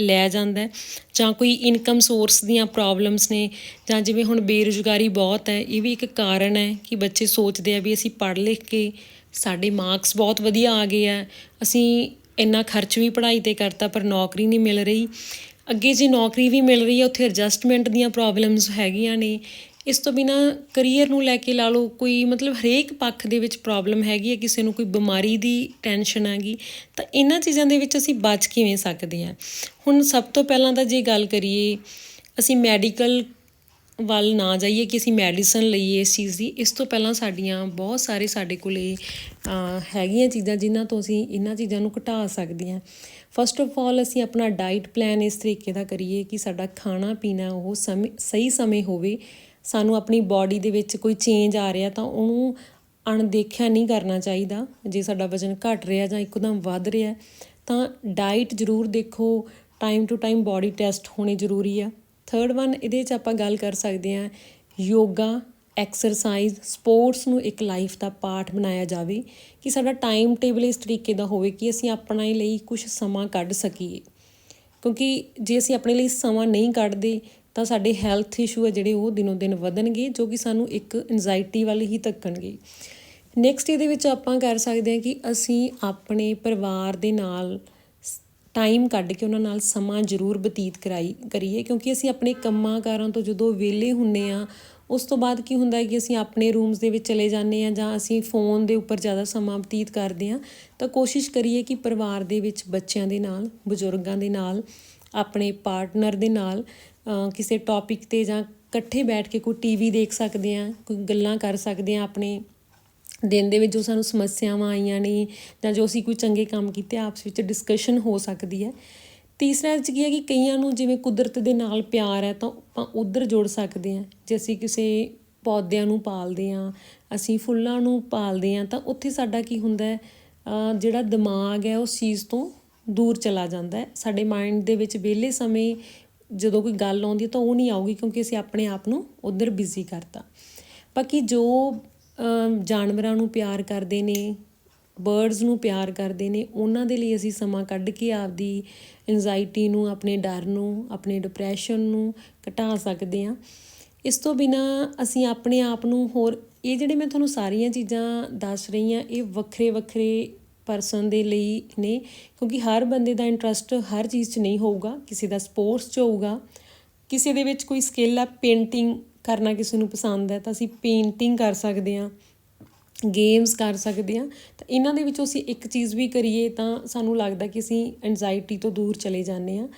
ਲੈ ਜਾਂਦਾ ਜਾਂ ਕੋਈ ਇਨਕਮ ਸੋਰਸ ਦੀਆਂ ਪ੍ਰੋਬਲਮਸ ਨੇ, ਜਾਂ ਜਿਵੇਂ ਹੁਣ ਬੇਰੁਜ਼ਗਾਰੀ ਬਹੁਤ ਹੈ, ਇਹ ਵੀ ਇੱਕ ਕਾਰਨ ਹੈ ਕਿ ਬੱਚੇ ਸੋਚਦੇ ਆ ਵੀ ਅਸੀਂ ਪੜ੍ਹ ਲਿਖ ਕੇ ਸਾਡੇ ਮਾਰਕਸ ਬਹੁਤ ਵਧੀਆ ਆ ਗਏ ਆ, ਅਸੀਂ ਇੰਨਾ ਖਰਚ ਵੀ ਪੜ੍ਹਾਈ ਤੇ ਕਰਤਾ, ਪਰ ਨੌਕਰੀ ਨਹੀਂ ਮਿਲ ਰਹੀ। ਅੱਗੇ ਜੇ ਨੌਕਰੀ ਵੀ ਮਿਲ ਰਹੀ ਹੈ ਉੱਥੇ ਐਡਜਸਟਮੈਂਟ ਦੀਆਂ ਪ੍ਰੋਬਲਮਸ ਹੈਗੀਆਂ ਨੇ। ਇਸ ਤੋਂ ਬਿਨਾ ਕਰੀਅਰ ਨੂੰ ਲੈ ਕੇ ਲਾ ਲਓ, ਕੋਈ ਮਤਲਬ ਹਰੇਕ ਪੱਖ ਦੇ ਵਿੱਚ ਪ੍ਰੋਬਲਮ ਹੈਗੀ ਹੈ ਕਿਸੇ ਨੂੰ ਕੋਈ ਬਿਮਾਰੀ ਦੀ ਟੈਨਸ਼ਨ ਹੈਗੀ, ਤਾਂ ਇਹਨਾਂ ਚੀਜ਼ਾਂ ਦੇ ਵਿੱਚ ਅਸੀਂ ਬਚ ਕਿਵੇਂ ਸਕਦੇ ਹਾਂ ਹੁਣ ਸਭ ਤੋਂ ਪਹਿਲਾਂ ਤਾਂ ਜੇ ਗੱਲ ਕਰੀਏ, ਅਸੀਂ ਮੈਡੀਕਲ ਵੱਲ ਨਾ ਜਾਈਏ ਕਿ ਅਸੀਂ ਮੈਡੀਸਨ ਲਈਏ ਇਸ ਚੀਜ਼ ਦੀ ਇਸ ਤੋਂ ਪਹਿਲਾਂ ਸਾਡੀਆਂ ਬਹੁਤ ਸਾਰੇ ਸਾਡੇ ਕੋਲੇ ਅ, ਹੈਗੀਆਂ ਚੀਜ਼ਾਂ ਜਿਨ੍ਹਾਂ ਤੋਂ ਅਸੀਂ ਇਹਨਾਂ ਚੀਜ਼ਾਂ ਨੂੰ ਘਟਾ ਸਕਦੇ ਹਾਂ। ਫਸਟ ਆਫ ਆਲ ਅਸੀਂ ਆਪਣਾ ਡਾਈਟ ਪਲਾਨ ਇਸ ਤਰੀਕੇ ਦਾ ਕਰੀਏ ਕਿ ਸਾਡਾ ਖਾਣਾ ਪੀਣਾ ਉਹ ਸਮੇਂ ਸਹੀ ਸਮੇਂ ਹੋਵੇ। ਸਾਨੂੰ ਆਪਣੀ ਬਾਡੀ ਦੇ ਵਿੱਚ ਕੋਈ ਚੇਂਜ ਆ ਰਿਹਾ ਤਾਂ ਉਹਨੂੰ ਅਣਦੇਖਿਆ ਨਹੀਂ ਕਰਨਾ ਚਾਹੀਦਾ। ਜੇ ਸਾਡਾ ਵਜ਼ਨ ਘਟ ਰਿਹਾ ਜਾਂ ਇੱਕਦਮ ਵੱਧ ਰਿਹਾ ਤਾਂ ਡਾਈਟ ਜ਼ਰੂਰ ਦੇਖੋ। Time to time body test ਹੋਣੇ ਜ਼ਰੂਰੀ ਆ। ਥਰਡ ਵਨ ਇਹਦੇ 'ਚ ਆਪਾਂ ਗੱਲ ਕਰ ਸਕਦੇ ਹਾਂ ਯੋਗਾ ਐਕਸਰਸਾਈਜ਼ ਸਪੋਰਟਸ ਨੂੰ ਇੱਕ ਲਾਈਫ ਦਾ ਪਾਰਟ ਬਣਾਇਆ ਜਾਵੇ ਕਿ ਸਾਡਾ ਟਾਈਮ ਟੇਬਲ ਇਸ ਤਰੀਕੇ ਦਾ ਹੋਵੇ ਕਿ ਅਸੀਂ ਆਪਣੇ ਲਈ ਕੁਝ ਸਮਾਂ ਕੱਢ ਸਕੀਏ। ਕਿਉਂਕਿ ਜੇ ਅਸੀਂ ਆਪਣੇ ਲਈ ਸਮਾਂ ਨਹੀਂ ਕੱਢਦੇ, ਤਾਂ ਸਾਡੇ ਹੈਲਥ ਇਸ਼ੂ ਹੈ ਜਿਹੜੇ ਉਹ ਦਿਨੋਂ ਦਿਨ ਵਧਣਗੇ, ਜੋ ਕਿ ਸਾਨੂੰ ਇੱਕ ਐਂਜ਼ਾਈਟੀ ਵੱਲ ਹੀ ਧੱਕਣਗੇ। ਨੈਕਸਟ ਇਹਦੇ ਵਿੱਚ ਆਪਾਂ ਕਰ ਸਕਦੇ ਹਾਂ ਕਿ ਅਸੀਂ ਆਪਣੇ ਪਰਿਵਾਰ ਦੇ ਨਾਲ ਟਾਈਮ ਕੱਢ ਕੇ ਉਹਨਾਂ ਨਾਲ ਸਮਾਂ ਜ਼ਰੂਰ ਬਤੀਤ ਕਰਾਈ, ਕਰੀਏ, ਕਿਉਂਕਿ ਅਸੀਂ ਆਪਣੇ ਕੰਮਾਂ ਕਾਰਾਂ ਤੋਂ ਜਦੋਂ ਵਿਹਲੇ ਹੁੰਨੇ ਆ ਉਸ ਤੋਂ ਬਾਅਦ ਕੀ ਹੁੰਦਾ ਹੈ ਕਿ ਅਸੀਂ ਆਪਣੇ ਰੂਮਸ ਦੇ ਵਿੱਚ ਚਲੇ ਜਾਂਦੇ ਆ ਜਾਂ ਅਸੀਂ ਫੋਨ ਦੇ ਉੱਪਰ ਜ਼ਿਆਦਾ ਸਮਾਂ ਬਤੀਤ ਕਰਦੇ ਆ ਤਾਂ ਕੋਸ਼ਿਸ਼ ਕਰੀਏ ਕਿ ਪਰਿਵਾਰ ਦੇ ਵਿੱਚ ਬੱਚਿਆਂ ਦੇ ਨਾਲ, ਬਜ਼ੁਰਗਾਂ ਦੇ ਨਾਲ, ਆਪਣੇ ਪਾਰਟਨਰ ਦੇ ਨਾਲ ਕਿਸੇ ਟੌਪਿਕ ਤੇ ਜਾਂ ਇਕੱਠੇ ਬੈਠ ਕੇ ਕੋਈ ਟੀਵੀ ਦੇਖ ਸਕਦੇ ਆ ਕੋਈ ਗੱਲਾਂ ਕਰ ਸਕਦੇ ਆ ਆਪਣੇ ਦਿਨ ਦੇ ਵਿੱਚ ਜੋ ਸਾਨੂੰ ਸਮੱਸਿਆਵਾਂ ਆਈਆਂ ਨੇ ਜਾਂ ਜੋ ਅਸੀਂ ਕੋਈ ਚੰਗੇ ਕੰਮ ਕੀਤੇ, ਆਪਸ ਵਿੱਚ ਡਿਸਕਸ਼ਨ ਹੋ ਸਕਦੀ ਹੈ। ਤੀਸਰਾ 'ਚ ਕੀ ਹੈ ਕਿ ਕਈਆਂ ਨੂੰ ਜਿਵੇਂ ਕੁਦਰਤ ਦੇ ਨਾਲ ਪਿਆਰ ਹੈ, ਤਾਂ ਆਪਾਂ ਉਧਰ ਜੋੜ ਸਕਦੇ ਹਾਂ। ਜੇ ਅਸੀਂ ਕਿਸੇ ਪੌਦਿਆਂ ਨੂੰ ਪਾਲਦੇ ਹਾਂ, ਅਸੀਂ ਫੁੱਲਾਂ ਨੂੰ ਪਾਲਦੇ ਹਾਂ, ਤਾਂ ਉੱਥੇ ਸਾਡਾ ਕੀ ਹੁੰਦਾ ਹੈ ਜਿਹੜਾ ਦਿਮਾਗ ਹੈ, ਉਸ ਚੀਜ਼ ਤੋਂ ਦੂਰ ਚਲਾ ਜਾਂਦਾ ਹੈ। ਸਾਡੇ ਮਾਈਂਡ ਦੇ ਵਿੱਚ ਵਿਹਲੇ ਸਮੇਂ ਜਦੋਂ ਕੋਈ ਗੱਲ ਆਉਂਦੀ ਹੈ, ਤਾਂ ਉਹ ਨਹੀਂ ਆਊਗੀ ਕਿਉਂਕਿ ਅਸੀਂ ਆਪਣੇ ਆਪ ਨੂੰ ਉਧਰ ਬਿਜ਼ੀ ਕਰਤਾ। ਬਾਕੀ ਜੋ ਜਾਨਵਰਾਂ ਨੂੰ ਪਿਆਰ ਕਰਦੇ ਨੇ ਬਰਡਸ ਨੂੰ ਪਿਆਰ ਕਰਦੇ ਨੇ, ਉਹਨਾਂ ਦੇ ਲਈ ਅਸੀਂ ਸਮਾਂ ਕੱਢ ਕੇ ਆਪਦੀ ਐਂਜ਼ਾਈਟੀ ਨੂੰ, ਆਪਣੇ ਡਰ ਨੂੰ, ਆਪਣੇ ਡਿਪਰੈਸ਼ਨ ਨੂੰ ਘਟਾ ਸਕਦੇ ਹਾਂ। ਇਸ ਤੋਂ ਬਿਨਾ ਅਸੀਂ ਆਪਣੇ ਆਪ ਨੂੰ ਹੋਰ, ਇਹ ਜਿਹੜੇ ਮੈਂ ਤੁਹਾਨੂੰ ਸਾਰੀਆਂ ਚੀਜ਼ਾਂ ਦੱਸ ਰਹੀ ਹਾਂ, ਇਹ ਵੱਖਰੇ ਵੱਖਰੇ ਪਰਸਨ ਦੇ ਲਈ ਨੇ, ਕਿਉਂਕਿ ਹਰ ਬੰਦੇ ਦਾ ਇੰਟਰਸਟ ਹਰ ਚੀਜ਼ 'ਚ ਨਹੀਂ ਹੋਊਗਾ, ਕਿਸੇ ਦਾ ਸਪੋਰਟਸ 'ਚ ਹੋਊਗਾ, ਕਿਸੇ ਦੇ ਵਿੱਚ ਕੋਈ ਸਕਿੱਲ ਆ ਪੇਂਟਿੰਗ ਕਰਨਾ ਕਿਸੇ ਨੂੰ ਪਸੰਦ ਹੈ ਤਾਂ ਅਸੀਂ ਪੇਂਟਿੰਗ ਕਰ ਸਕਦੇ ਹਾਂ ਗੇਮਸ ਕਰ ਸਕਦੇ ਹਾਂ, ਤਾਂ ਇਹਨਾਂ ਦੇ ਵਿੱਚੋਂ ਅਸੀਂ ਇੱਕ ਚੀਜ਼ ਵੀ ਕਰੀਏ ਤਾਂ ਸਾਨੂੰ ਲੱਗਦਾ ਕਿ ਅਸੀਂ ਐਂਜ਼ਾਈਟੀ ਤੋਂ ਦੂਰ ਚਲੇ ਜਾਂਦੇ ਹਾਂ।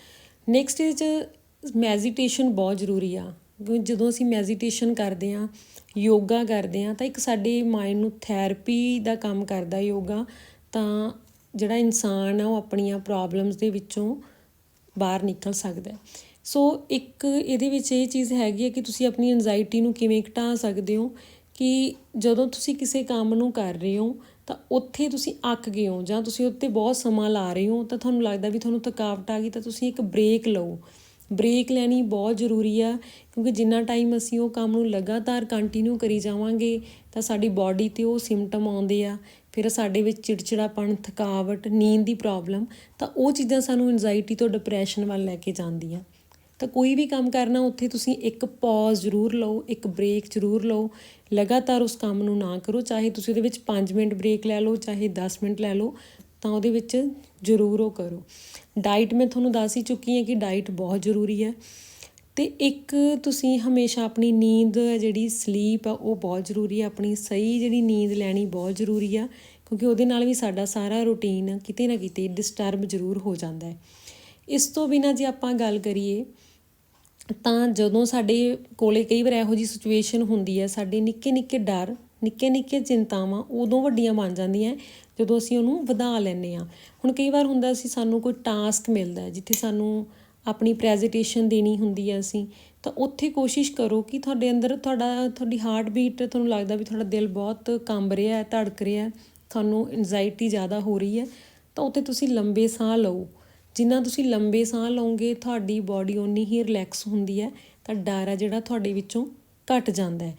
ਨੈਕਸਟ ਇਜ਼ ਮੈਡੀਟੇਸ਼ਨ ਬਹੁਤ ਜ਼ਰੂਰੀ ਆ। ਕਿਉਂਕਿ ਜਦੋਂ ਅਸੀਂ ਮੈਡੀਟੇਸ਼ਨ ਕਰਦੇ ਹਾਂ, ਯੋਗਾ ਕਰਦੇ ਹਾਂ, ਤਾਂ ਇੱਕ ਸਾਡੇ ਮਾਈਂਡ ਨੂੰ ਥੈਰੇਪੀ ਦਾ ਕੰਮ ਕਰਦਾ ਯੋਗਾ, ਤਾਂ ਜਿਹੜਾ ਇਨਸਾਨ ਆ ਉਹ ਆਪਣੀਆਂ ਪ੍ਰੋਬਲਮਸ ਦੇ ਵਿੱਚੋਂ ਬਾਹਰ ਨਿਕਲ ਸਕਦਾ ਹੈ। ਸੋ ਇੱਕ ਇਹਦੇ ਵਿੱਚ ਇਹ ਚੀਜ਼ ਹੈਗੀ ਹੈ ਕਿ ਤੁਸੀਂ ਆਪਣੀ ਐਂਜ਼ਾਈਟੀ ਨੂੰ ਕਿਵੇਂ ਘਟਾ ਸਕਦੇ ਹੋ ਕਿ ਜਦੋਂ ਤੁਸੀਂ ਕਿਸੇ ਕੰਮ ਨੂੰ ਕਰ ਰਹੇ ਹੋ, ਤਾਂ ਉੱਥੇ ਤੁਸੀਂ ਅੱਕ ਗਏ ਹੋ ਜਾਂ ਤੁਸੀਂ ਉੱਤੇ ਬਹੁਤ ਸਮਾਂ ਲਾ ਰਹੇ ਹੋ, ਤਾਂ ਤੁਹਾਨੂੰ ਲੱਗਦਾ ਵੀ ਤੁਹਾਨੂੰ ਥਕਾਵਟ ਆ ਗਈ, ਤਾਂ ਤੁਸੀਂ ਇੱਕ ਬ੍ਰੇਕ ਲਓ। ਬ੍ਰੇਕ ਲੈਣੀ ਬਹੁਤ ਜ਼ਰੂਰੀ ਆ, ਕਿਉਂਕਿ ਜਿੰਨਾ ਟਾਈਮ ਅਸੀਂ ਉਹ ਕੰਮ ਨੂੰ ਲਗਾਤਾਰ ਕੰਟੀਨਿਊ ਕਰੀ ਜਾਵਾਂਗੇ, ਤਾਂ ਸਾਡੀ ਬਾਡੀ ਤੇ ਉਹ ਸਿੰਪਟਮ ਆਉਂਦੇ ਆ। ਫਿਰ ਸਾਡੇ ਵਿੱਚ ਚਿੜਚਿੜਾਪਣ, ਥਕਾਵਟ, ਨੀਂਦ ਦੀ ਪ੍ਰੋਬਲਮ ਤਾਂ ਉਹ ਚੀਜ਼ਾਂ ਸਾਨੂੰ ਐਂਜ਼ਾਈਟੀ ਤੋਂ ਡਿਪਰੈਸ਼ਨ ਵੱਲ ਲੈ ਕੇ ਜਾਂਦੀਆਂ। ਤਾਂ ਕੋਈ ਵੀ ਕੰਮ ਕਰਨਾ, ਉੱਥੇ ਤੁਸੀਂ ਇੱਕ ਪੌਜ਼ ਜ਼ਰੂਰ ਲਓ, ਇੱਕ ਬ੍ਰੇਕ ਜ਼ਰੂਰ ਲਓ। ਲਗਾਤਾਰ ਉਸ ਕੰਮ ਨੂੰ ਨਾ ਕਰੋ, ਚਾਹੇ ਤੁਸੀਂ ਉਹਦੇ ਵਿੱਚ 5 ਮਿੰਟ ਬ੍ਰੇਕ ਲੈ ਲਓ, ਚਾਹੇ 10 ਮਿੰਟ ਲੈ ਲਓ, ਤਾਂ ਉਹਦੇ ਵਿੱਚ ਜ਼ਰੂਰ ਉਹ ਕਰੋ। ਡਾਈਟ ਮੈਂ ਤੁਹਾਨੂੰ ਦੱਸ ਹੀ ਚੁੱਕੀ ਹਾਂ ਕਿ ਡਾਈਟ ਬਹੁਤ ਜ਼ਰੂਰੀ ਹੈ। ਤੇ ਇੱਕ ਤੁਸੀਂ ਹਮੇਸ਼ਾ ਆਪਣੀ ਨੀਂਦ ਜਿਹੜੀ ਸਲੀਪ ਆ, ਉਹ ਬਹੁਤ ਜ਼ਰੂਰੀ ਆ ਆਪਣੀ ਸਹੀ ਜਿਹੜੀ ਨੀਂਦ ਲੈਣੀ ਬਹੁਤ ਜ਼ਰੂਰੀ ਆ, ਕਿਉਂਕਿ ਉਹਦੇ ਨਾਲ ਵੀ ਸਾਡਾ ਸਾਰਾ ਰੁਟੀਨ ਕਿਤੇ ਨਾ ਕਿਤੇ ਡਿਸਟਰਬ ਜ਼ਰੂਰ ਹੋ ਜਾਂਦਾ ਹੈ। ਇਸ ਤੋਂ ਬਿਨਾਂ ਜੇ ਆਪਾਂ ਗੱਲ ਕਰੀਏ ਤਾਂ ਜਦੋਂ ਸਾਡੇ ਕੋਲੇ ਕਈ ਵਾਰ ਇਹੋ ਜੀ ਸਿਚੁਏਸ਼ਨ ਹੁੰਦੀ ਹੈ, ਸਾਡੇ ਨਿੱਕੇ ਨਿੱਕੇ ਡਰ, ਨਿੱਕੇ ਨਿੱਕੇ ਚਿੰਤਾਵਾਂ ਉਦੋਂ ਵੱਡੀਆਂ ਬਣ ਜਾਂਦੀਆਂ ਜਦੋਂ ਅਸੀਂ ਉਹਨੂੰ ਵਧਾ ਲੈਂਦੇ ਆ ਹੁਣ ਕਈ ਵਾਰ ਹੁੰਦਾ ਸੀ ਸਾਨੂੰ ਕੋਈ ਟਾਸਕ ਮਿਲਦਾ ਜਿੱਥੇ ਸਾਨੂੰ ਆਪਣੀ ਪ੍ਰੈਜੈਂਟੇਸ਼ਨ ਦੇਣੀ ਹੁੰਦੀ ਹੈ ਅਸੀਂ, ਤਾਂ ਉੱਥੇ ਕੋਸ਼ਿਸ਼ ਕਰੋ ਕਿ ਤੁਹਾਡੇ ਅੰਦਰ ਤੁਹਾਡਾ, ਤੁਹਾਡੀ ਹਾਰਟ ਬੀਟ ਤੁਹਾਨੂੰ ਲੱਗਦਾ ਵੀ ਤੁਹਾਡਾ ਦਿਲ ਬਹੁਤ ਕੰਬ ਰਿਹਾ ਹੈ, ਧੜਕ ਰਿਹਾ ਤੁਹਾਨੂੰ ਐਂਜ਼ਾਈਟੀ ਜ਼ਿਆਦਾ ਹੋ ਰਹੀ ਹੈ, ਤਾਂ ਉੱਥੇ ਤੁਸੀਂ ਲੰਬੇ ਸਾਹ ਲਓ। ਜਿੰਨਾ ਤੁਸੀਂ ਲੰਬੇ ਸਾਹ ਲਓਗੇ, ਤੁਹਾਡੀ ਬਾਡੀ ਓਨੀ ਹੀ ਰਿਲੈਕਸ ਹੁੰਦੀ ਹੈ, ਤਾਂ ਡਰ ਆ ਜਿਹੜਾ ਤੁਹਾਡੇ ਵਿੱਚੋਂ ਘਟ ਜਾਂਦਾ ਹੈ।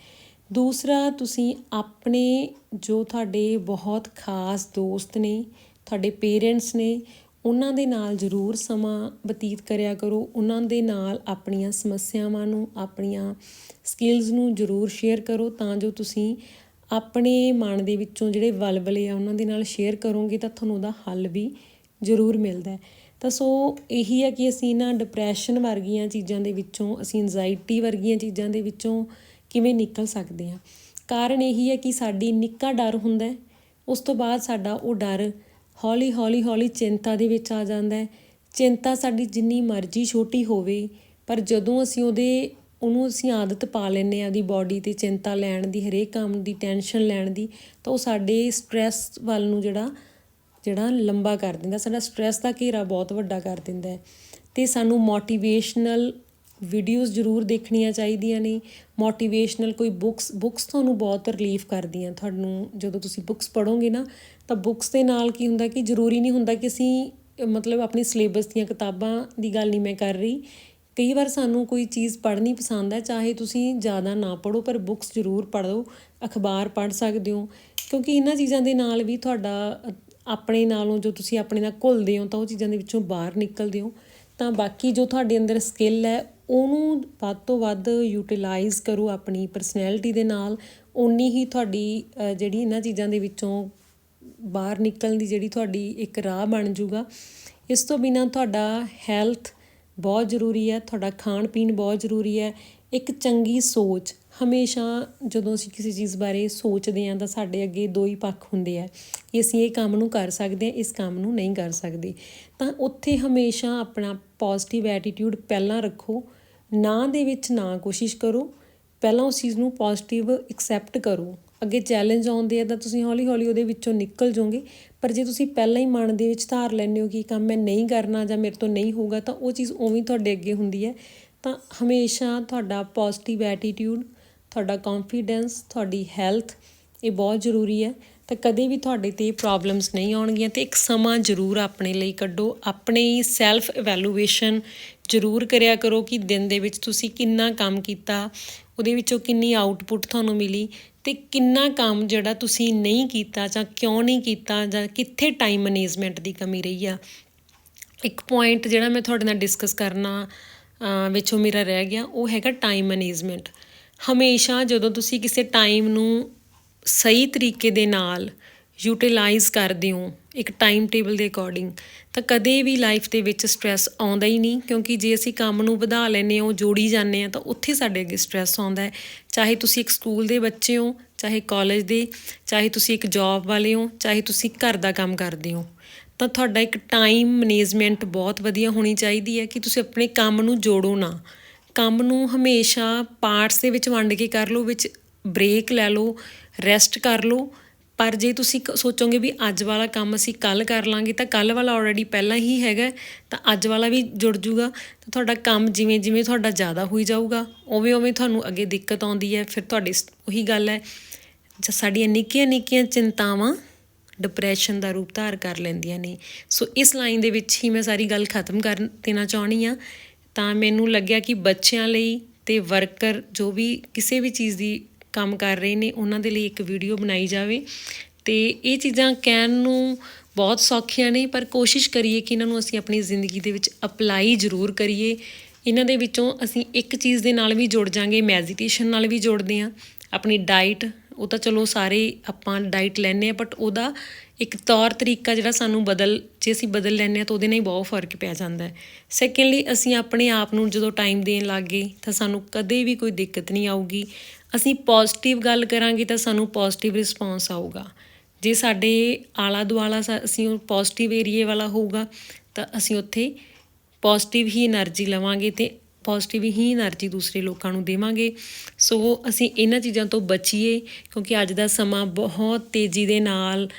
ਦੂਸਰਾ, ਤੁਸੀਂ ਆਪਣੇ ਜੋ ਤੁਹਾਡੇ ਬਹੁਤ ਖਾਸ ਦੋਸਤ ਨੇ, ਤੁਹਾਡੇ ਪੇਰੈਂਟਸ ਨੇ, ਉਹਨਾਂ ਦੇ ਨਾਲ ਜ਼ਰੂਰ ਸਮਾਂ ਬਤੀਤ ਕਰਿਆ ਕਰੋ। ਉਹਨਾਂ ਦੇ ਨਾਲ ਆਪਣੀਆਂ ਸਮੱਸਿਆਵਾਂ ਨੂੰ, ਆਪਣੀਆਂ ਸਕਿੱਲਸ ਨੂੰ ਜ਼ਰੂਰ ਸ਼ੇਅਰ ਕਰੋ, ਤਾਂ ਜੋ ਤੁਸੀਂ ਆਪਣੇ ਮਨ ਦੇ ਵਿੱਚੋਂ ਜਿਹੜੇ ਵਲਵਲੇ ਆ, ਉਹਨਾਂ ਦੇ ਨਾਲ ਸ਼ੇਅਰ ਕਰੋਗੇ, ਤਾਂ ਤੁਹਾਨੂੰ ਉਹਦਾ ਹੱਲ ਵੀ ਜ਼ਰੂਰ ਮਿਲਦਾ ਹੈ। ਤਾਂ ਸੋ ਇਹੀ ਹੈ ਕਿ ਅਸੀਂ ਨਾ ਡਿਪਰੈਸ਼ਨ ਵਰਗੀਆਂ ਚੀਜ਼ਾਂ ਦੇ ਵਿੱਚੋਂ, ਅਸੀਂ ਐਂਜ਼ਾਈਟੀ ਵਰਗੀਆਂ ਚੀਜ਼ਾਂ ਦੇ ਵਿੱਚੋਂ ਕਿਵੇਂ ਨਿਕਲ ਸਕਦੇ ਹਾਂ? ਕਾਰਨ ਇਹੀ ਹੈ ਕਿ ਸਾਡੀ ਨਿੱਕਾ ਡਰ ਹੁੰਦਾ ਉਸ ਤੋਂ ਬਾਅਦ ਸਾਡਾ ਉਹ ਡਰ ਹੌਲੀ ਹੌਲੀ ਹੌਲੀ ਚਿੰਤਾ ਦੇ ਵਿੱਚ ਆ ਜਾਂਦਾ ਹੈ। ਚਿੰਤਾ ਸਾਡੀ ਜਿੰਨੀ ਮਰਜ਼ੀ ਛੋਟੀ ਹੋਵੇ, ਪਰ ਜਦੋਂ ਅਸੀਂ ਉਹਦੇ, ਉਹਨੂੰ ਅਸੀਂ ਆਦਤ ਪਾ ਲੈਂਦੇ ਆ ਦੀ ਬਾਡੀ ਤੇ ਚਿੰਤਾ ਲੈਣ ਦੀ, ਹਰੇਕ ਕੰਮ ਦੀ ਟੈਨਸ਼ਨ ਲੈਣ ਦੀ, ਤਾਂ ਉਹ ਸਾਡੇ ਸਟ੍ਰੈਸ ਵੱਲ ਨੂੰ ਜਿਹੜਾ ਜਿਹੜਾ ਲੰਬਾ ਕਰ ਦਿੰਦਾ, ਸਾਡਾ ਸਟ੍ਰੈਸ ਦਾ ਘੇਰਾ ਬਹੁਤ ਵੱਡਾ ਕਰ ਦਿੰਦਾ ਹੈ। ਤੇ ਸਾਨੂੰ ਮੋਟੀਵੇਸ਼ਨਲ ਵੀਡੀਓਜ਼ ਜ਼ਰੂਰ ਦੇਖਣੀਆਂ ਚਾਹੀਦੀਆਂ ਨੇ। ਮੋਟੀਵੇਸ਼ਨਲ ਕੋਈ ਬੁੱਕਸ ਬੁੱਕਸ ਤੁਹਾਨੂੰ ਬਹੁਤ ਰਿਲੀਫ ਕਰਦੀਆਂ। ਤੁਹਾਨੂੰ ਜਦੋਂ ਤੁਸੀਂ ਬੁੱਕਸ ਪੜ੍ਹੋਗੇ ਨਾ, ਤਾਂ ਬੁੱਕਸ ਦੇ ਨਾਲ ਕੀ ਹੁੰਦਾ ਕਿ ਜ਼ਰੂਰੀ ਨਹੀਂ ਹੁੰਦਾ ਕਿ ਅਸੀਂ, ਮਤਲਬ ਆਪਣੀ ਸਿਲੇਬਸ ਦੀਆਂ ਕਿਤਾਬਾਂ ਦੀ ਗੱਲ ਨਹੀਂ ਮੈਂ ਕਰ ਰਹੀ। ਕਈ ਵਾਰ ਸਾਨੂੰ ਕੋਈ ਚੀਜ਼ ਪੜ੍ਹਨੀ ਪਸੰਦ ਹੈ, ਚਾਹੇ ਤੁਸੀਂ ਜ਼ਿਆਦਾ ਨਾ ਪੜ੍ਹੋ, ਪਰ ਬੁੱਕਸ ਜ਼ਰੂਰ ਪੜ੍ਹੋ, ਅਖਬਾਰ ਪੜ੍ਹ ਸਕਦੇ ਹੋ। ਕਿਉਂਕਿ ਇਹਨਾਂ ਚੀਜ਼ਾਂ ਦੇ ਨਾਲ ਵੀ ਤੁਹਾਡਾ ਆਪਣੇ ਨਾਲੋਂ ਜੋ ਤੁਸੀਂ ਆਪਣੇ ਨਾਲ ਘੁਲਦੇ ਹੋ ਤਾਂ ਉਹ ਚੀਜ਼ਾਂ ਦੇ ਵਿੱਚੋਂ ਬਾਹਰ ਨਿਕਲਦੇ ਹੋ, ਤਾਂ ਬਾਕੀ ਜੋ ਤੁਹਾਡੇ ਅੰਦਰ ਸਕਿੱਲ ਹੈ, ਉਹਨੂੰ ਵੱਧ ਤੋਂ ਵੱਧ ਯੂਟਿਲਾਈਜ਼ ਕਰੋ ਆਪਣੀ ਪਰਸਨੈਲਿਟੀ ਦੇ ਨਾਲ। ਓਨੀ ਹੀ ਤੁਹਾਡੀ ਜਿਹੜੀ ਇਹਨਾਂ ਚੀਜ਼ਾਂ ਦੇ ਵਿੱਚੋਂ ਬਾਹਰ ਨਿਕਲਣ ਦੀ ਜਿਹੜੀ ਤੁਹਾਡੀ ਇੱਕ ਰਾਹ ਬਣ ਜਾਊਗਾ। ਇਸ ਤੋਂ ਬਿਨਾ ਤੁਹਾਡਾ ਹੈਲਥ ਬਹੁਤ ਜ਼ਰੂਰੀ ਹੈ, ਤੁਹਾਡਾ ਖਾਣ ਪੀਣ ਬਹੁਤ ਜ਼ਰੂਰੀ ਹੈ। ਇੱਕ ਚੰਗੀ ਸੋਚ ਹਮੇਸ਼ਾ ਜਦੋਂ ਅਸੀਂ ਕਿਸੇ ਚੀਜ਼ ਬਾਰੇ ਸੋਚਦੇ ਹਾਂ ਤਾਂ ਸਾਡੇ ਅੱਗੇ ਦੋ ਹੀ ਪੱਖ ਹੁੰਦੇ ਆ ਕਿ ਅਸੀਂ ਇਹ ਕੰਮ ਨੂੰ ਕਰ ਸਕਦੇ ਹਾਂ, ਇਸ ਕੰਮ ਨੂੰ ਨਹੀਂ ਕਰ ਸਕਦੇ। ਤਾਂ ਉੱਥੇ ਹਮੇਸ਼ਾ ਆਪਣਾ ਪੋਜ਼ਿਟਿਵ ਐਟੀਟਿਊਡ ਪਹਿਲਾਂ ਰੱਖੋ, ਨਾ ਦੇ ਵਿੱਚ ਨਾ ਕੋਸ਼ਿਸ਼ ਕਰੋ, ਪਹਿਲਾਂ ਉਸ ਚੀਜ਼ ਨੂੰ ਪੋਜ਼ਿਟਿਵ ਐਕਸੈਪਟ ਕਰੋ। ਅੱਗੇ ਚੈਲੰਜ ਆਉਂਦੇ ਆ ਤਾਂ ਤੁਸੀਂ ਹੌਲੀ ਹੌਲੀ ਉਹਦੇ ਵਿੱਚੋਂ ਨਿਕਲ ਜਾਓਗੇ, ਪਰ ਜੇ ਤੁਸੀਂ ਪਹਿਲਾਂ ਹੀ ਮਨ ਦੇ ਵਿੱਚ ਧਾਰ ਲੈਂਦੇ ਹੋ ਕਿ ਕੰਮ ਮੈਂ ਨਹੀਂ ਕਰਨਾ ਜਾਂ ਮੇਰੇ ਤੋਂ ਨਹੀਂ ਹੋਊਗਾ ਤਾਂ ਉਹ ਚੀਜ਼ ਉਵੇਂ ਤੁਹਾਡੇ ਅੱਗੇ ਹੁੰਦੀ ਹੈ। ਤਾਂ ਹਮੇਸ਼ਾ ਤੁਹਾਡਾ ਪੋਜ਼ਿਟਿਵ ਐਟੀਟਿਊਡ ਤੁਹਾਡਾ ਕੌਨਫੀਡੈਂਸ ਤੁਹਾਡੀ ਹੈਲਥ ਇਹ ਬਹੁਤ ਜ਼ਰੂਰੀ ਹੈ। ਤਾਂ ਕਦੇ ਵੀ ਤੁਹਾਡੇ ਤੇ ਪ੍ਰੋਬਲਮਸ ਨਹੀਂ ਆਉਣਗੀਆਂ ਤੇ ਇੱਕ ਸਮਾਂ ਜ਼ਰੂਰ ਆਪਣੇ ਲਈ ਕੱਢੋ। ਆਪਣੀ ਸੈਲਫ ਇਵੈਲੂਏਸ਼ਨ ਜ਼ਰੂਰ ਕਰਿਆ ਕਰੋ ਕਿ ਦਿਨ ਦੇ ਵਿੱਚ ਤੁਸੀਂ ਕਿੰਨਾ ਕੰਮ ਕੀਤਾ, ਉਹਦੇ ਵਿੱਚੋਂ ਕਿੰਨੀ ਆਊਟਪੁੱਟ ਤੁਹਾਨੂੰ ਮਿਲੀ ਤੇ ਕਿੰਨਾ ਕੰਮ ਜਿਹੜਾ ਤੁਸੀਂ ਨਹੀਂ ਕੀਤਾ ਜਾਂ ਕਿਉਂ ਨਹੀਂ ਕੀਤਾ ਜਾਂ ਕਿੱਥੇ ਟਾਈਮ ਮੈਨੇਜਮੈਂਟ ਦੀ ਕਮੀ ਰਹੀ ਆ। ਇੱਕ ਪੁਆਇੰਟ ਜਿਹੜਾ ਮੈਂ ਤੁਹਾਡੇ ਨਾਲ ਡਿਸਕਸ ਕਰਨਾ ਵਿੱਚੋਂ ਮੇਰਾ ਰਹਿ ਗਿਆ, ਉਹ ਹੈਗਾ ਟਾਈਮ ਮੈਨੇਜਮੈਂਟ ਹਮੇਸ਼ਾ ਜਦੋਂ ਤੁਸੀਂ ਕਿਸੇ ਟਾਈਮ ਨੂੰ ਸਹੀ ਤਰੀਕੇ ਦੇ ਨਾਲ ਯੂਟਿਲਾਈਜ਼ ਕਰਦੇ ਹੋ, ਇੱਕ ਟਾਈਮ ਟੇਬਲ ਦੇ ਅਕੋਰਡਿੰਗ ਤਾਂ ਕਦੇ ਵੀ ਲਾਈਫ ਦੇ ਵਿੱਚ ਸਟ੍ਰੈਸ ਆਉਂਦਾ ਹੀ ਨਹੀਂ, ਕਿਉਂਕਿ ਜੇ ਅਸੀਂ ਕੰਮ ਨੂੰ ਵਧਾ ਲੈਨੇ ਹਾਂ ਜੋੜੀ ਜਾਂਦੇ ਹਾਂ, ਤਾਂ ਉੱਥੇ ਸਾਡੇ ਅੱਗੇ ਸਟ੍ਰੈਸ ਆਉਂਦਾ ਹੈ। ਚਾਹੇ ਤੁਸੀਂ ਇੱਕ ਸਕੂਲ ਦੇ ਬੱਚੇ ਹੋ, ਚਾਹੇ ਕਾਲਜ ਦੇ, ਚਾਹੇ ਤੁਸੀਂ ਇੱਕ ਜੌਬ ਵਾਲੇ ਹੋ, ਚਾਹੇ ਤੁਸੀਂ ਘਰ ਦਾ ਕੰਮ ਕਰਦੇ ਹੋ, ਤਾਂ ਤੁਹਾਡਾ ਇੱਕ ਟਾਈਮ ਮੈਨੇਜਮੈਂਟ ਬਹੁਤ ਵਧੀਆ ਹੋਣੀ ਚਾਹੀਦੀ ਹੈ ਕਿ ਤੁਸੀਂ ਆਪਣੇ ਕੰਮ ਨੂੰ ਜੋੜੋ ਨਾ। ਕੰਮ ਨੂੰ ਹਮੇਸ਼ਾ ਪਾਰਟਸ ਦੇ ਵਿੱਚ ਵੰਡ ਕੇ ਕਰ ਲਓ, ਵਿੱਚ ਬ੍ਰੇਕ ਲੈ ਲਓ ਰੈਸਟ ਕਰ ਲਓ। ਪਰ ਜੇ ਤੁਸੀਂ ਕ- ਸੋਚੋਗੇ ਵੀ ਅੱਜ ਵਾਲਾ ਕੰਮ ਅਸੀਂ ਕੱਲ ਕਰ ਲਾਂਗੇ, ਤਾਂ ਕੱਲ ਵਾਲਾ ਆਲਰੇਡੀ ਪਹਿਲਾਂ ਹੀ ਹੈਗਾ ਤਾਂ ਅੱਜ ਵਾਲਾ ਵੀ ਜੁੜ ਜੂਗਾ। ਤਾਂ ਤੁਹਾਡਾ ਕੰਮ ਜਿਵੇਂ ਜਿਵੇਂ ਤੁਹਾਡਾ ਜ਼ਿਆਦਾ ਹੋਈ ਜਾਊਗਾ, ਉਵੇਂ ਉਵੇਂ ਤੁਹਾਨੂੰ ਅੱਗੇ ਦਿੱਕਤ ਆਉਂਦੀ ਹੈ। ਫਿਰ ਤੁਹਾਡੀ ਉਹੀ ਗੱਲ ਹੈ, ਜ ਸਾਡੀਆਂ ਨਿੱਕੀਆਂ ਨਿੱਕੀਆਂ ਚਿੰਤਾਵਾਂ ਡਿਪਰੈਸ਼ਨ ਦਾ ਰੂਪ ਧਾਰ ਕਰ ਲੈਂਦੀਆਂ ਨੇ। ਸੋ ਇਸ ਲਾਈਨ ਦੇ ਵਿੱਚ ਹੀ ਮੈਂ ਸਾਰੀ ਗੱਲ ਖਤਮ ਕਰ ਦੇਣਾ ਚਾਹਣੀ ਆ ਤਾਂ ਮੈਨੂੰ ਲੱਗਿਆ ਕਿ ਬੱਚਿਆਂ ਲਈ ਤੇ ਵਰਕਰ ਜੋ ਵੀ ਕਿਸੇ ਵੀ ਚੀਜ਼ ਦੀ ਕੰਮ ਕਰ ਰਹੇ ਨੇ, ਉਹਨਾਂ ਦੇ ਲਈ ਇੱਕ ਵੀਡੀਓ ਬਣਾਈ ਜਾਵੇ। ਤੇ ਇਹ ਚੀਜ਼ਾਂ ਕਹਿਣ ਨੂੰ ਬਹੁਤ ਸੌਖੀਆਂ ਨੇ, ਪਰ ਕੋਸ਼ਿਸ਼ ਕਰੀਏ ਕਿ ਇਹਨਾਂ ਨੂੰ ਅਸੀਂ ਆਪਣੀ ਜ਼ਿੰਦਗੀ ਦੇ ਵਿੱਚ ਅਪਲਾਈ ਜ਼ਰੂਰ ਕਰੀਏ। ਇਹਨਾਂ ਦੇ ਵਿੱਚੋਂ ਅਸੀਂ ਇੱਕ ਚੀਜ਼ ਦੇ ਨਾਲ ਵੀ ਜੁੜ ਜਾਾਂਗੇ ਮੈਡੀਟੇਸ਼ਨ ਨਾਲ ਵੀ ਜੁੜਦੇ ਹਾਂ, ਆਪਣੀ ਡਾਈਟ ਉਹ ਤਾਂ ਚਲੋ ਸਾਰੇ ਆਪਾਂ ਡਾਈਟ ਲੈਨੇ ਆ ਬਟ ਉਹਦਾ ਇੱਕ ਤੌਰ ਤਰੀਕਾ ਜਿਹੜਾ ਸਾਨੂੰ ਬਦਲ, ਜੇ ਅਸੀਂ ਬਦਲ ਲੈਨੇ ਆ ਤਾਂ ਉਹਦੇ ਨਾਲ ਹੀ ਬਹੁਤ ਫ਼ਰਕ ਪੈ ਜਾਂਦਾ ਹੈ। ਸੈਕੰਡਲੀ ਅਸੀਂ ਆਪਣੇ ਆਪ ਨੂੰ ਜਦੋਂ ਟਾਈਮ ਦੇਣ ਲੱਗ ਗਏ ਤਾਂ ਸਾਨੂੰ ਕਦੇ ਵੀ ਕੋਈ ਦਿੱਕਤ ਨਹੀਂ ਆਊਗੀ। ਅਸੀਂ ਪੋਜ਼ਿਟਿਵ ਗੱਲ ਕਰਾਂਗੇ ਤਾਂ ਸਾਨੂੰ ਪੋਜ਼ਿਟਿਵ ਰਿਸਪੌਂਸ ਆਊਗਾ। ਜੇ ਸਾਡੇ ਆਲਾ ਦੁਆਲਾ ਅਸੀਂ ਉਹ ਪੋਜ਼ਿਟਿਵ ਏਰੀਏ ਵਾਲਾ ਹੋਊਗਾ ਤਾਂ ਅਸੀਂ ਉੱਥੇ ਪੋਜ਼ਿਟਿਵ ਹੀ એનર્ਜੀ ਲਵਾਂਗੇ ਤੇ ਪੋਜ਼ਿਟਿਵ ਹੀ એનર્ਜੀ ਦੂਸਰੇ ਲੋਕਾਂ ਨੂੰ ਦੇਵਾਂਗੇ। ਸੋ ਅਸੀਂ ਇਹਨਾਂ ਚੀਜ਼ਾਂ ਤੋਂ ਬਚੀਏ, ਕਿਉਂਕਿ ਅੱਜ ਦਾ ਸਮਾਂ ਬਹੁਤ ਤੇਜ਼ੀ ਦੇ ਨਾਲ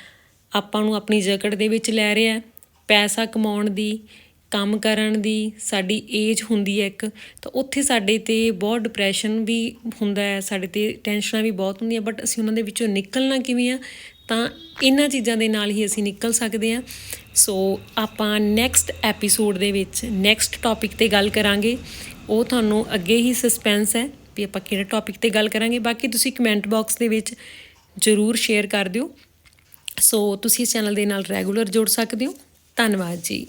ਆਪਾਂ ਨੂੰ ਆਪਣੀ ਜਕੜ ਦੇ ਵਿੱਚ ਲੈ ਰਿਹਾ ਹੈ। ਪੈਸਾ ਕਮਾਉਣ ਦੀ, ਕੰਮ ਕਰਨ ਦੀ, ਸਾਡੀ ਏਜ ਹੁੰਦੀ ਹੈ ਇੱਕ, ਤਾਂ ਉੱਥੇ ਸਾਡੇ ਤੇ ਬਹੁਤ ਡਿਪਰੈਸ਼ਨ ਵੀ ਹੁੰਦਾ ਹੈ, ਸਾਡੇ ਤੇ ਟੈਨਸ਼ਨਾਂ ਵੀ ਬਹੁਤ ਹੁੰਦੀਆਂ ਬਟ ਅਸੀਂ ਉਹਨਾਂ ਦੇ ਵਿੱਚੋਂ ਨਿਕਲਣਾ ਕਿਵੇਂ ਆ, ਤਾਂ ਇਹਨਾਂ ਚੀਜ਼ਾਂ ਦੇ ਨਾਲ ਹੀ ਅਸੀਂ ਨਿਕਲ ਸਕਦੇ ਆ ਸੋ ਆਪਾਂ ਨੈਕਸਟ ਐਪੀਸੋਡ ਦੇ ਵਿੱਚ ਨੈਕਸਟ ਟੌਪਿਕ ਤੇ ਗੱਲ ਕਰਾਂਗੇ। ਉਹ ਤੁਹਾਨੂੰ ਅੱਗੇ ਹੀ ਸਸਪੈਂਸ ਹੈ ਵੀ ਆਪਾਂ ਕਿਹੜੇ ਟੌਪਿਕ ਤੇ ਗੱਲ ਕਰਾਂਗੇ। ਬਾਕੀ ਤੁਸੀਂ ਕਮੈਂਟ ਬਾਕਸ ਦੇ ਵਿੱਚ ਜ਼ਰੂਰ ਸ਼ੇਅਰ ਕਰ ਦਿਓ। ਸੋ ਤੁਸੀਂ ਇਸ ਚੈਨਲ ਦੇ ਨਾਲ ਰੈਗੂਲਰ ਜੁੜ ਸਕਦੇ ਹੋ। ਧੰਨਵਾਦ ਜੀ।